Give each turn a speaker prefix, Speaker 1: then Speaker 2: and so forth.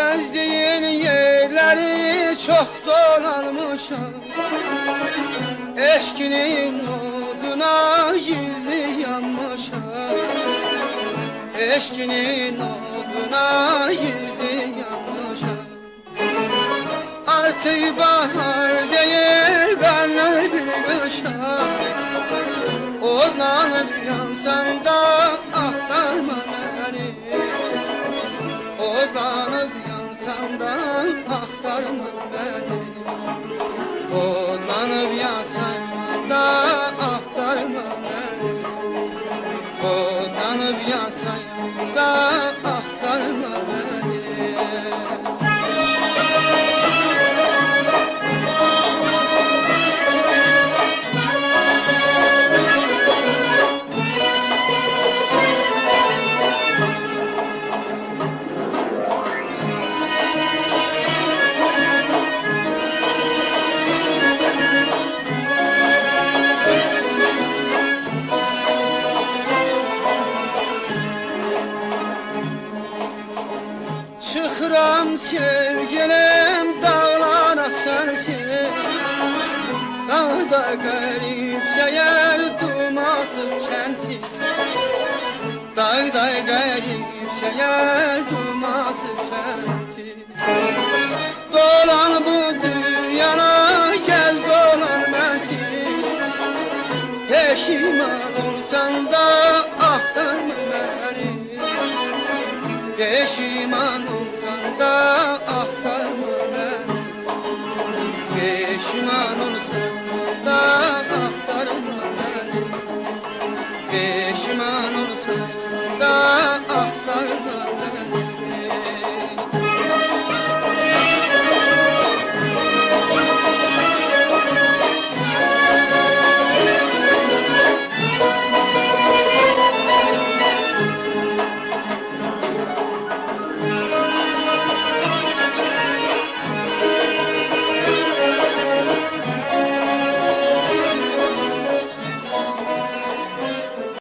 Speaker 1: Gezdiğin yerleri çok dolanmışam Eşkinin oduna gizli yanmışam Eşkinin oduna gizli yanmışam Artık bahar değil karnı bir kışa Odlanıp yansam da aktarma beni Odlanıp yansam da aktarma beni Odlanıp yansam da aktarma beni Çıkıram sevgilim dağlara sensin Dağda garip seyer dumasız çensin Dağda garip seyer dumasız Peşiman olsan da ahtar bana Peşiman olsan da